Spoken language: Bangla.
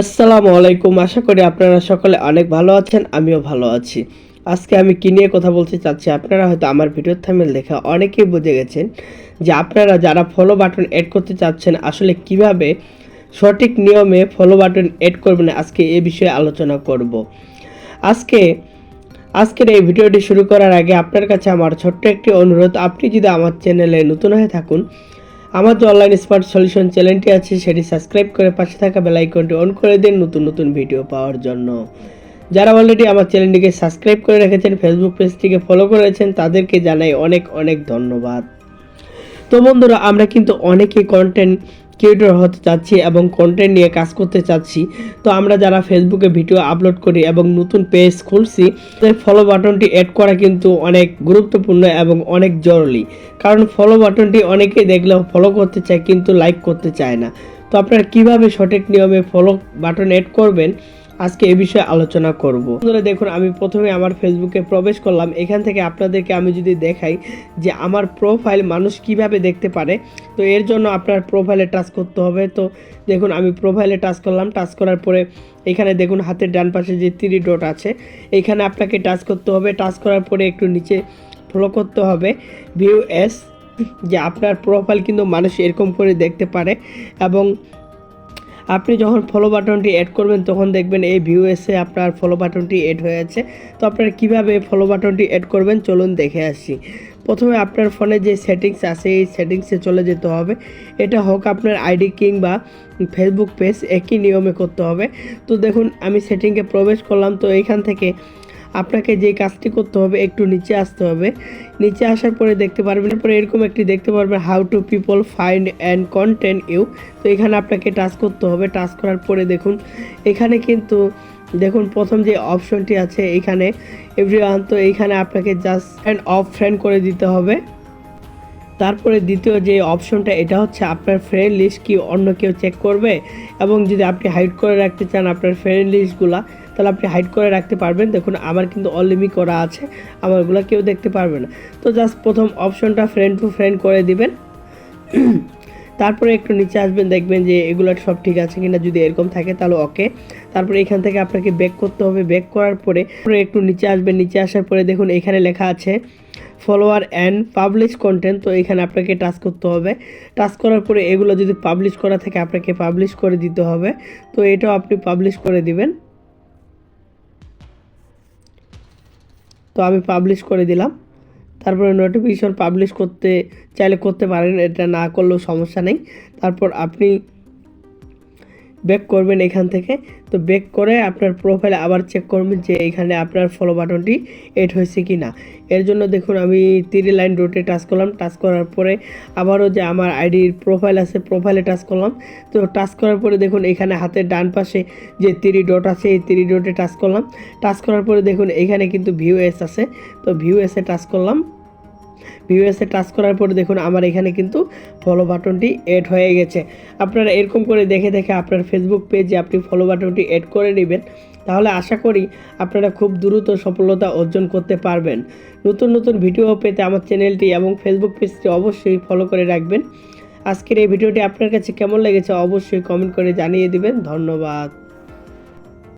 আসসালামু আলাইকুম। আশা করি আপনারা সকলে অনেক ভালো আছেন, আমিও ভালো আছি। আজকে আমি কি নিয়ে কথা বলতে চাচ্ছি আপনারা হয়তো আমার ভিডিওর থামেল দেখে অনেকেই বুঝে গেছেন যে আপনারা যারা ফলো বাটন অ্যাড করতে চাচ্ছেন, আসলে কীভাবে সঠিক নিয়মে ফলো বাটন অ্যাড করবেন আজকে এ বিষয়ে আলোচনা করব। আজকে, আজকের এই ভিডিওটি শুরু করার আগে আপনার কাছে আমার ছোট্ট একটি অনুরোধ, আপনি যদি আমার চ্যানেলে নতুন হয়ে থাকুন আমার যে অনলাইন স্মার্ট সলিউশন চ্যানেলটি আছে, সেটি সাবস্ক্রাইব করে পাশে থাকা বেল আইকনটি অন করে দিন নতুন নতুন ভিডিও পাওয়ার জন্য। যারা অলরেডি আমার চ্যানেলটিকে সাবস্ক্রাইব করে রেখেছেন ফেসবুক পেজটিকে ফলো করেছেন, তাদেরকে জানাই অনেক অনেক ধন্যবাদ। তো বন্ধুরা, আমরা কিন্তু অনেকেই কন্টেন্ট ক্রিয়েটর হতে চাচ্ছি এবং কন্টেন্ট নিয়ে কাজ করতে চাচ্ছি। তো আমরা যারা ফেসবুকে ভিডিও আপলোড করি এবং নতুন পেজ খুলছি ফলো বাটনটি অ্যাড করা কিন্তু অনেক গুরুত্বপূর্ণ এবং অনেক জরুরি। কারণ ফলো বাটনটি অনেকেই দেখলেও ফলো করতে চায় কিন্তু লাইক করতে চায় না। তো আপনারা কীভাবে সঠিক নিয়মে ফলো বাটন অ্যাড করবেন? আজকে এই বিষয়ে আলোচনা করব। বন্ধুরা, দেখুন, আমি প্রথমে আমার ফেসবুকে প্রবেশ করলাম। এখান থেকে আপনাদেরকে আমি যদি দেখাই যে আমার প্রোফাইল মানুষ কীভাবে দেখতে পারে, তো এর জন্য আপনার প্রোফাইলে টাচ করতে হবে। তো দেখুন, আমি প্রোফাইলে টাচ করলাম। টাচ করার পরে এখানে দেখুন, হাতের ডান পাশে যে থ্রি ডট আছে, এখানে আপনাকে টাচ করতে হবে। টাচ করার পরে একটু নিচে ফলো করতে হবে। ভিউ এস যে আপনার প্রোফাইল কিন্তু মানুষ এরকম করে দেখতে পারে এবং আপনি যখন ফলো বাটনটি অ্যাড করবেন, তখন দেখবেন এই ভিউ এসে আপনার ফলো বাটনটি অ্যাড হয়ে আছে। তো আপনারা কীভাবে ফলো বাটনটি অ্যাড করবেন, চলুন দেখে আসি। প্রথমে আপনার ফোনে যে সেটিংস আছে, এই সেটিংসে চলে যেতে হবে। এটা হোক আপনার আইডি কিংবা ফেসবুক পেজ একই নিয়মে করতে হবে। তো দেখুন, আমি সেটিংয়ে প্রবেশ করলাম, তো এইখান থেকে আপনাকে যে কাজটি করতে হবে, একটু নিচে আসতে হবে। নিচে আসার পরে দেখতে পারবেন পরে এরকম একটি দেখতে পারবেন how to people find and content you তো এখানে আপনাকে টাচ করতে হবে। টাচ করার পরে দেখুন, এখানে কিন্তু দেখুন, প্রথম যে অপশনটি আছে এখানে এভরিওয়ান তো এইখানে আপনাকে জাস্ট অ্যান্ড অফ ফ্রেন্ড করে দিতে হবে। তারপরে দ্বিতীয় যে অপশনটা এটা হচ্ছে আপনার ফ্রেন্ড লিস্ট কি অন্য কেউ চেক করবে? এবং যদি আপনি হাইড করে রাখতে চান আপনার ফ্রেন্ড লিস্টগুলা তাহলে আপনি হাইড করে রাখতে পারবেন। দেখুন, আমার কিন্তু অলিমি করা আছে, আমারগুলো কেউ দেখতে পারবে না। তো জাস্ট প্রথম অপশনটা ফ্রেন্ড টু ফ্রেন্ড করে দিবেন। তারপরে একটু নিচে আসবেন, দেখবেন যে এগুলো সব ঠিক আছে কিনা। যদি এরকম থাকে, তাহলে ওকে তারপরে এখান থেকে আপনাকে ব্যাক করতে হবে। ব্যাক করার পরে একটু নিচে আসবেন। নিচে আসার পরে দেখুন, এখানে লেখা আছে ফলোয়ার অ্যান্ড পাবলিশ কন্টেন্ট তো এখানে আপনাকে টাচ করতে হবে। টাচ করার পরে এগুলো যদি পাবলিশ করা থাকে, আপনাকে পাবলিশ করে দিতে হবে। তো এটাও আপনি পাবলিশ করে দিবেন। তো আমি পাবলিশ করে দিলাম। তারপরে নোটিফিকেশন পাবলিশ করতে, চাইলে করতে পারেন, এটা না করলেও সমস্যা নেই। তারপর আপনি ব্যাক করবেন এখান থেকে। তো ব্যাক করে আপনার প্রোফাইলে আবার চেক করবেন যে এখানে আপনার ফলো বাটনটি এড হয়েছে কি না এর জন্য দেখুন আমি তিরি লাইন ডোটে টাচ করলাম। টাচ করার পরে আবারও যে আমার আইডির প্রোফাইল আছে প্রোফাইলে টাচ করলাম। তো টাচ করার পরে দেখুন এখানে হাতের ডান পাশে যে তিরি ডট আছে, এই তিরি ডটে টাচ করলাম। টাচ করার পরে দেখুন এখানে কিন্তু ভিউ এস আছে। তো ভিউ এসে টাচ করলাম। ভিউএসে টাচ করার পরে দেখুন আমার এখানে কিন্তু ফলো বাটনটি এড হয়ে গেছে। আপনারা এরকম করে দেখে দেখে আপনার ফেসবুক পেজে আপনি ফলো বাটনটি এড করে নেবেন। তাহলে আশা করি আপনারা খুব দ্রুত সফলতা অর্জন করতে পারবেন। নতুন নতুন ভিডিও পেতে আমার চ্যানেলটি এবং ফেসবুক পেজটি অবশ্যই ফলো করে রাখবেন। আজকের এই ভিডিওটি আপনার কাছে কেমন লেগেছে অবশ্যই কমেন্ট করে জানিয়ে দিবেন। ধন্যবাদ।